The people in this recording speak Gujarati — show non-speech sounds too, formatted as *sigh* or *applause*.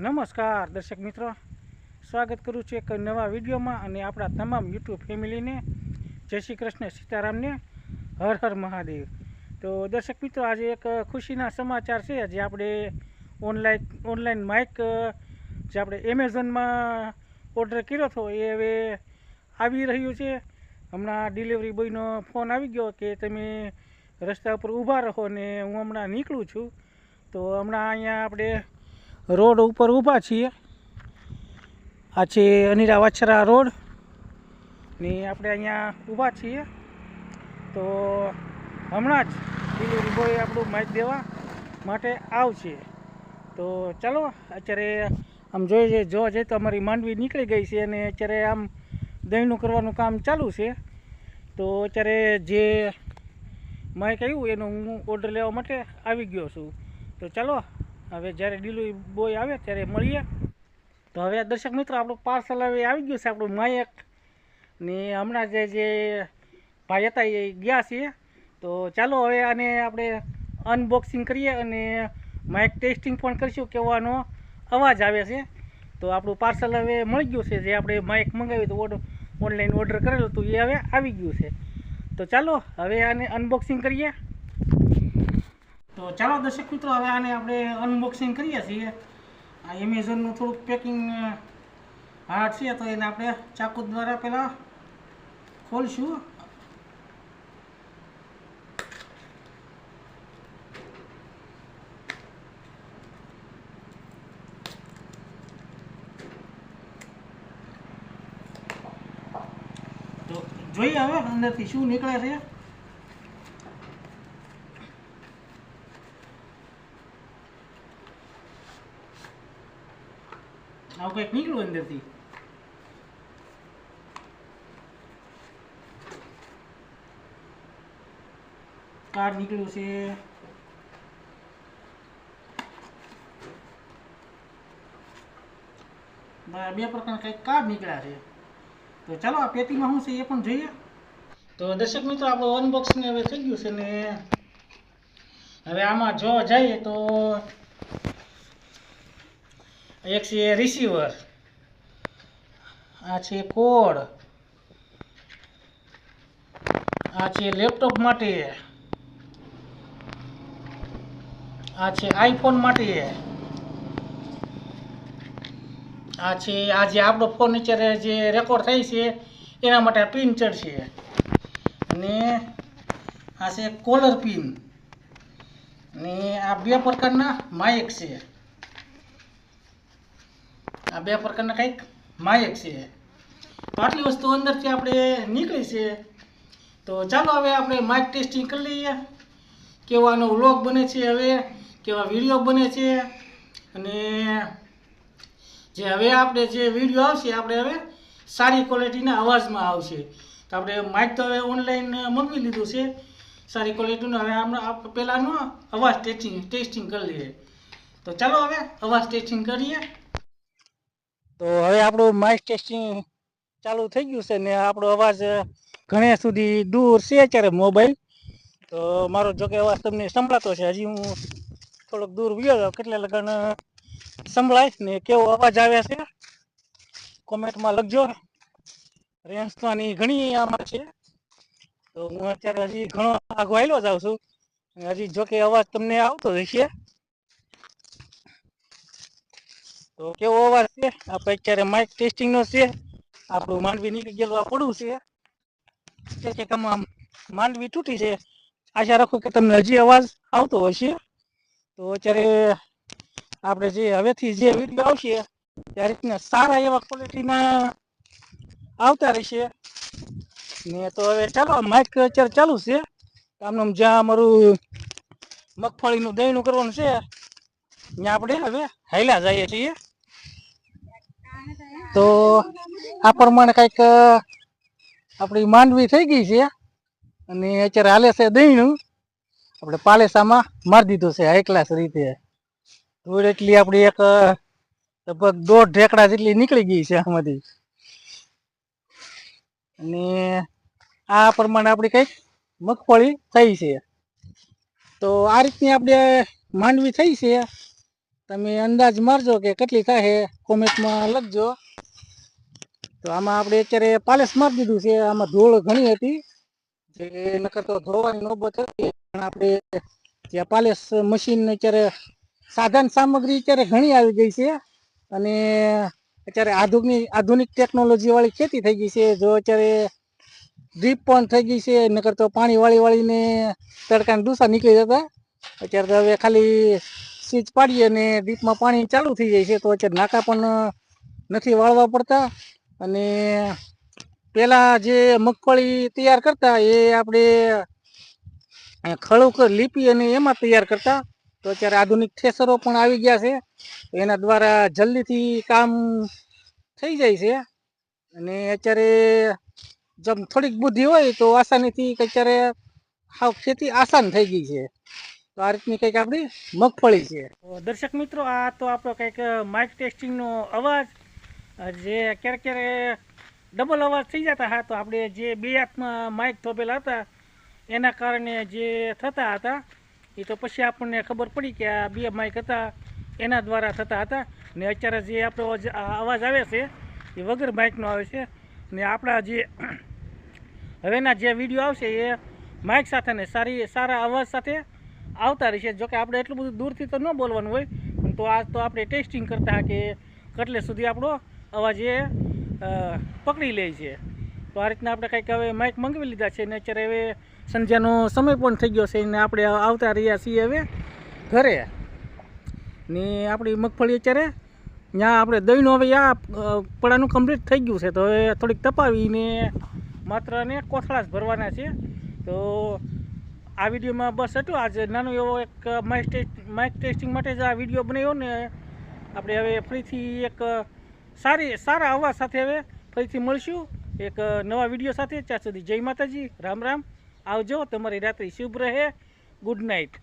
નમસ્કાર, દર્શક મિત્રો. સ્વાગત કરું છું એક નવા વિડીયોમાં અને આપણા તમામ યુટ્યુબ ફેમિલીને. જય શ્રી કૃષ્ણ સીતારામને. હર હર મહાદેવ. તો દર્શક મિત્રો, આજે એક ખુશીના સમાચાર છે. જે આપણે ઓનલાઈન ઓનલાઈન માઇક જે આપણે એમેઝોનમાં ઓર્ડર કર્યો હતો, એ હવે આવી રહ્યું છે. હમણાં ડિલિવરી બોયનો ફોન આવી ગયો કે તમે રસ્તા ઉપર ઊભા રહો ને હું હમણાં નીકળું છું. તો હમણાં અહીંયા આપણે રોડ ઉપર ઊભા છીએ. આ છે અનિરા વાછરા રોડ. ને આપણે અહીંયા ઊભા છીએ. તો હમણાં જ ડિલિવરી બોય આપણું માઇક દેવા માટે આવશે. તો ચાલો, અત્યારે આમ જોઈએ જોવા જઈએ તો અમારી માંડવી નીકળી ગઈ છે અને અત્યારે આમ દહીંનું કરવાનું કામ ચાલુ છે. તો અત્યારે જે માઇક આવ્યું એનો હું ઓર્ડર લેવા માટે આવી ગયો છું. તો ચાલો હવે જ્યારે ડિલિવરી બોય આવે ત્યારે મળીએ. તો હવે દર્શક મિત્રો, આપણું પાર્સલ હવે આવી ગયું છે, આપણું માયક. ને હમણાં જે જે ભાઈ હતા એ ગયા છીએ. તો ચાલો હવે આને આપણે અનબોક્સિંગ કરીએ અને માઇક ટેસ્ટિંગ પણ કરીશું કેવાનો અવાજ આવે છે. તો આપણું પાર્સલ હવે મળી ગયું છે, જે આપણે માઇક મંગાવ્યું હતું ઓર્ડર ઓનલાઈન ઓર્ડર કરેલું હતું, એ હવે આવી ગયું છે. તો ચાલો હવે આને અનબોક્સિંગ કરીએ. તો ચાલો દર્શક મિત્રો, હવે આને આપણે અનબોક્સિંગ કરીએ છીએ. આ એમેઝોનનું થોડુંક પેકિંગ હાર્ડ છે, તો એને આપણે ચાકુ દ્વારા પહેલાં ખોલશું. જોઈએ હવે અંદરથી શું નીકળે છે. આવું કંઈક નીકળ્યું અંદરથી. કાર્ડ નીકળ્યું છે. બે પ્રકારના કંઈક કાર્ડ નીકળ્યા છે. તો ચાલો, આ પેટીમાં શું છે એ પણ જોઈએ. તો દર્શક મિત્રો, આપણું અનબોક્સિંગ હવે થઈ ગયું છે ને હવે આમાં જો જઈએ તો એક છે રિસીવર આ છે કોડ, આ છે લેપટોપ માટે, આ છે આઈફોન માટે, આ છે, આ જે આપણો ફર્નિચર જે રેકોર્ડ થાય છે, એના માટે આ પિન ચડશે અને આ છે કોલર પિન અને આ બે પ્રકારના માઇક છે. આ બે પ્રકારના કંઈક માયક છે. તો આટલી વસ્તુ અંદરથી આપણે નીકળી છે. તો ચાલો હવે આપણે માઇક ટેસ્ટિંગ કરી લઈએ. કેવો આનો વ્લોગ બને છે હવે, કેવા વીડિયો બને છે. અને જે હવે આપણે જે વીડિયો આવશે, આપણે હવે સારી ક્વોલિટીના અવાજમાં આવશે. તો આપણે માઇક તો હવે ઓનલાઈન મંગાવી લીધું છે. સારી ક્વોલિટીનું હવે આપણે પહેલાંનો અવાજ ટેસ્ટિંગ ટેસ્ટિંગ કરી લઈએ. તો ચાલો હવે અવાજ ટેસ્ટિંગ કરીએ. તો હવે આપણું માઇક ટેસ્ટિંગ ચાલુ થઈ ગયું છે ને આપણો અવાજ ઘણે સુધી દૂર છે અત્યારે મોબાઈલ તો મારો જોકે અવાજ તમને સંભળાતો છે. હજી હું થોડોક દૂર ગયો કેટલે લગન સંભળાય ને કેવો અવાજ આવે છે? કોમેન્ટમાં લખજો. રેન્જ તો આની ઘણી આમાં છે. તો હું અત્યારે હજી ઘણો આગો આવેલો જાઉં છું. હજી જોકે અવાજ તમને આવતો રહેશે તો કેવો અવાજ છે? આપણે અત્યારે માઇક ટેસ્ટિંગ નો છે. આપણું માંડવી નીકળી ગયેલું, આ પડવું છે. કે આમ માંડવી તૂટી છે. આશા રાખું કે તમને હજી અવાજ આવતો હશે. તો અત્યારે આપણે જે હવેથી જે વીડિયો આવશે ત્યારે રીતના સારા એવા ક્વોલિટીના આવતા રહેશે. ને તો હવે ચાલો માઇક અત્યારે ચાલુ છે. આમનું જ્યાં અમારું મગફળીનું દહીણું કરવાનું છે, ત્યાં આપણે હવે હાલ્યા જઈએ છીએ. તો આ પ્રમાણે કંઈક આપણી માંડવી થઈ ગઈ છે. અને અત્યારે હાલે છે દહીણું આપણે પાલેસામાં મારી દીધું છે હાઈ ક્લાસ રીતે. ધૂળ એટલી આપણી એક લગભગ દોઢ ઢેકડા જેટલી નીકળી ગઈ છે આમાંથી. અને આ પ્રમાણે આપણી કંઈક મગફળી થઈ છે. તો આ રીતની આપણે માંડવી થઈ છે. તમે અંદાજ મારજો કે કેટલી થાય કોમેન્ટમાં લખજો. તો આમાં આપણે અત્યારે પાલેસ મારી દીધું છે. આમાં ધૂળ ઘણી હતી. જે નકર તો ધોવાની નોબત હતી. પણ આપણે ત્યાં પાલેસ મશીન અત્યારે સાધન સામગ્રી અત્યારે ઘણી આવી ગઈ છે. અને અત્યારે આધુનિક આધુનિક ટેકનોલોજીવાળી ખેતી થઈ ગઈ છે. જો અત્યારે ડ્રીપ પણ થઈ ગઈ છે. નકર તો પાણી વાળી વાળીને તડકાને ડૂસા નીકળી જતા. અત્યારે તો હવે ખાલી સ્વિચ પાડીએ અને ડીપમાં પાણી ચાલુ થઈ જાય છે. તો અત્યારે નાકા પણ નથી વાળવા પડતા. અને પહેલાં જે મગફળી તૈયાર કરતા એ આપણે અ, લીપી અને એમાં તૈયાર કરતા તો અત્યારે આધુનિક થેસરો પણ આવી ગયા છે. એના દ્વારા જલ્દીથી કામ થઈ જાય છે. અને અત્યારે જેમ થોડીક બુદ્ધિ હોય તો આસાનીથી અત્યારે હાવ ખેતી આસાન થઈ ગઈ છે. તો આ રીતની કંઈક આપણી મગફળી છે. દર્શક મિત્રો આ તો આપણો કંઈક માઇક ટેસ્ટિંગનો અવાજ જે ક્યારેક ક્યારેક ડબલ અવાજ થઈ જતા હા, તો આપણે જે બે હાથમાં માઇક થોપેલા હતા, એના કારણે જે થતા હતા, એ તો પછી આપણને ખબર પડી કે આ બે માઇક હતા, એના દ્વારા થતા હતા. ને અત્યારે જે આપણો અવાજ આવે છે, એ વગર માઇકનો આવે છે. ને આપણા જે *clears throat* હવેના જે વીડિયો આવશે, એ માઇક સાથે ને સારી, સારા અવાજ સાથે આવતા રહેશે. જોકે આપણે એટલું બધું દૂરથી તો ન બોલવાનું હોય, તો આ તો આપણે ટેસ્ટિંગ કરતા કે કટલે સુધી આપણો અવાજ પકડી લે છે. તો આ રીતના આપણે કંઈક હવે માઇક મંગાવી લીધા છે ને અત્યારે હવે સંધ્યાનો સમય પણ થઈ ગયો છે ને આપણે આવતા રહ્યા છીએ હવે ઘરે. ને આપણી મગફળી અત્યારે ત્યાં આપણે દહીંનું હવે આ પડાનું કમ્પ્લીટ થઈ ગયું છે. તો હવે થોડીક તપાવીને માત્ર ને કોથળા જ ભરવાના છે. તો આ વિડીયોમાં બસ હતું આજે નાનો એવો એક માઇક ટેસ્ટ માઇક ટેસ્ટિંગ માટે જ આ વીડિયો બનાવ્યો ને. આપણે હવે ફરીથી એક સારી સારા અવાજ સાથે હવે ફરીથી મળશું. એક નવા વીડિયો સાથે. ત્યાં સુધી જય માતાજી. રામ રામ. આવજો. તમારી રાત્રિ શુભ રહે. Good night.